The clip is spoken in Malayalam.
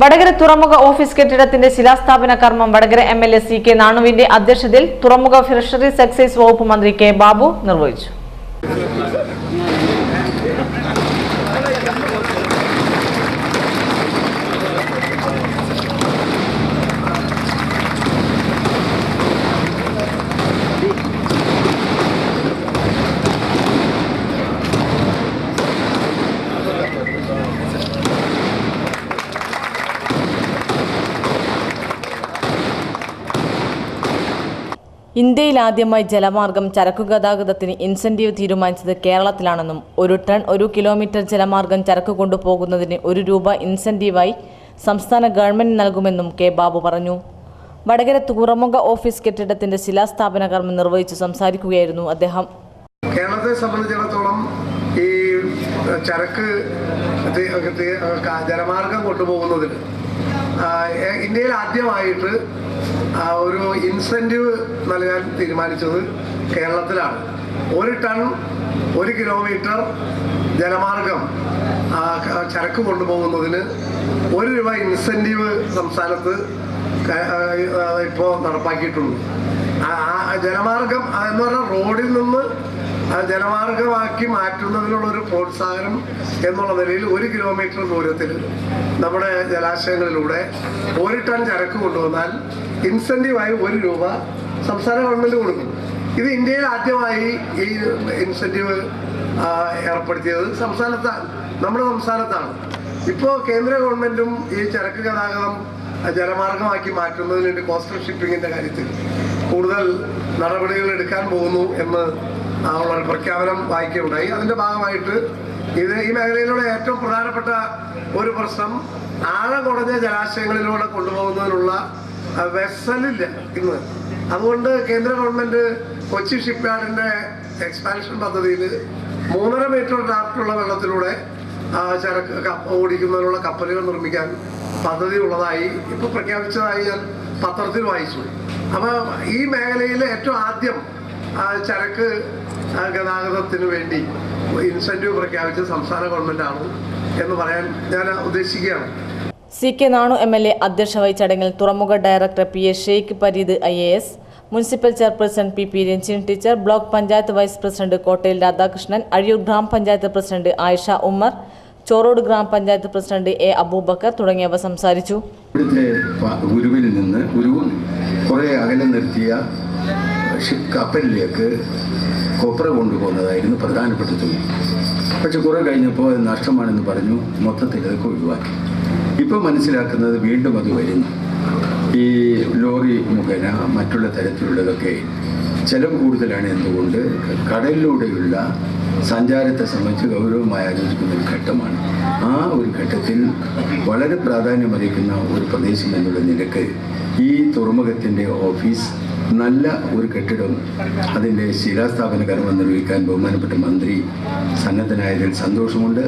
വടകര തുറമുഖ ഓഫീസ് കെട്ടിടത്തിന്റെ ശിലാസ്ഥാപന കർമ്മം Vadakara M L A C K നാണുവിന്റെ അധ്യക്ഷതയിൽ തുറമുഖ ഫിഷറീസ് എക്സൈസ് വകുപ്പ് മന്ത്രി കെ ബാബു നിർവഹിച്ചു. ഇന്ത്യയിൽ ആദ്യമായി ജലമാർഗം ചരക്കു ഗതാഗതത്തിന് ഇൻസെന്റീവ് തീരുമാനിച്ചത് കേരളത്തിലാണെന്നും ഒരു ടൺ ഒരു കിലോമീറ്റർ ജലമാർഗം ചരക്ക് കൊണ്ടുപോകുന്നതിന് ഒരു രൂപ ഇൻസെന്റീവായി സംസ്ഥാന ഗവൺമെന്റ് നൽകുമെന്നും കെ ബാബു പറഞ്ഞു. വടകര തുറമുഖ ഓഫീസ് കെട്ടിടത്തിന്റെ ശിലാസ്ഥാപന കർമ്മം നിർവഹിച്ചു സംസാരിക്കുകയായിരുന്നു അദ്ദേഹം. കേരളത്തെ സംബന്ധിച്ചിടത്തോളം ഈ ചരക്ക് ജലമാർഗം കൊണ്ടുപോകുന്നതിന് ഇന്ത്യയിൽ ആദ്യമായിട്ട് ഒരു ഇൻസെന്റീവ് നൽകാൻ തീരുമാനിച്ചത് കേരളത്തിലാണ്. ഒരു ടൺ ഒരു കിലോമീറ്റർ ജലമാർഗം ആ, ചരക്ക് കൊണ്ടുപോകുന്നതിന് ഒരു രൂപ ഇൻസെന്റീവ് സംസ്ഥാനത്ത് ഇപ്പോൾ നടപ്പാക്കിയിട്ടുണ്ട്. ആ ആ ജലമാർഗം ആ എന്ന് പറഞ്ഞാൽ റോഡിൽ നിന്ന് ജലമാർഗമാക്കി മാറ്റുന്നതിനുള്ള ഒരു പ്രോത്സാഹനം എന്നുള്ള നിലയിൽ ഒരു കിലോമീറ്റർ ദൂരത്തിൽ നമ്മുടെ ജലാശയങ്ങളിലൂടെ ഒരു ടൺ ചരക്ക് കൊണ്ടുവന്നാൽ ഇൻസെന്റീവായി ഒരു രൂപ സംസ്ഥാന ഗവൺമെന്റ് കൊടുക്കും. ഇത് ഇന്ത്യയിൽ ആദ്യമായി ഈ ഇൻസെന്റീവ് ഏർപ്പെടുത്തിയത് സംസ്ഥാനത്താണ് നമ്മുടെ സംസ്ഥാനത്താണ്. ഇപ്പോൾ കേന്ദ്ര ഗവൺമെന്റും ഈ ചരക്ക് ഗതാഗതം ജലമാർഗമാക്കി മാറ്റുന്നതിന് വേണ്ടി കോസ്റ്റൽ ഷിപ്പിങ്ങിന്റെ കാര്യത്തിൽ കൂടുതൽ നടപടികൾ എടുക്കാൻ പോകുന്നു എന്ന് ഉള്ള പ്രഖ്യാപനം വായിക്കുകയുണ്ടായി. അതിന്റെ ഭാഗമായിട്ട് ഇത് ഈ മേഖലയിലൂടെ ഏറ്റവും പ്രധാനപ്പെട്ട ഒരു പ്രശ്നം ആഴം കുറഞ്ഞ ജലാശയങ്ങളിലൂടെ കൊണ്ടുപോകുന്നതിനുള്ള വെസലില്ല ഇന്ന്. അതുകൊണ്ട് കേന്ദ്ര ഗവൺമെന്റ് കൊച്ചി ഷിപ്പ് യാർഡിന്റെ എക്സ്പാൻഷൻ പദ്ധതിയിൽ മൂന്നര മീറ്റർ ഡ്രാഫ്റ്റുള്ള വെള്ളത്തിലൂടെ ചരക്ക് ഓടിക്കുന്നതിനുള്ള കപ്പലുകൾ നിർമ്മിക്കാൻ പദ്ധതി ഉള്ളതായി ഇപ്പൊ പ്രഖ്യാപിച്ചതായി ഞാൻ പത്രത്തിൽ വായിച്ചു. അപ്പൊ ഈ മേഖലയിൽ ഏറ്റവും ആദ്യം ചരക്ക് ഗതാഗതത്തിന് വേണ്ടി ഇൻസെന്റീവ് പ്രഖ്യാപിച്ച സംസ്ഥാന ഗവൺമെന്റ് ആണ് എന്ന് പറയാൻ ഞാൻ ഉദ്ദേശിക്കുകയാണ്. C K Nanu M L A അധ്യക്ഷ വഹിച്ച ചടങ്ങിൽ തുറമുഖ director P A Sheikh Pareed I A S municipal chairperson P P Ranjin teacher block panchayat vice president Kottayil Radhakrishnan Azhiyur ഗ്രാമപഞ്ചായത്ത് പ്രസിഡന്റ് ആയിഷ ഉമ്മർ ചോറോട് ഗ്രാമപഞ്ചായത്ത് പ്രസിഡന്റ് എ അബൂബക്കർ തുടങ്ങിയവർ സംസാരിച്ചു. ഗുരുവിൽ നിന്ന് ഗുരു കുറെ അകലെ നിർത്തിയ കപ്പലിലേക്ക് കൊപ്ര കൊണ്ടുപോകുന്നതായിരുന്നു പ്രധാനപ്പെട്ട തൊഴിൽ. പക്ഷെ കുറേ കഴിഞ്ഞപ്പോൾ അത് നഷ്ടമാണെന്ന് പറഞ്ഞു മൊത്തത്തിൽ അതൊക്കെ ഒഴിവാക്കി. ഇപ്പൊ മനസ്സിലാക്കുന്നത് വീണ്ടും അത് വരുന്നു. ഈ ലോറി മുഖേന മറ്റുള്ള തരത്തിലുള്ളതൊക്കെ ചെലവ് കൂടുതലാണ് എന്തുകൊണ്ട് കടലിലൂടെയുള്ള സഞ്ചാരത്തെ സംബന്ധിച്ച് ഗൗരവമായി ആലോചിക്കുന്ന ഒരു ഘട്ടമാണ്. ആ ഒരു ഘട്ടത്തിൽ വളരെ പ്രാധാന്യമറിയിക്കുന്ന ഒരു പ്രദേശം എന്നുള്ള നിലയ്ക്ക് ഈ തുറമുഖത്തിന്റെ ഓഫീസ് നല്ല ഒരു കെട്ടിടം അതിന്റെ ശിലാസ്ഥാപന കർമ്മം നിർവഹിക്കാൻ ബഹുമാനപ്പെട്ട മന്ത്രി സന്നദ്ധനായതിൽ സന്തോഷമുണ്ട്.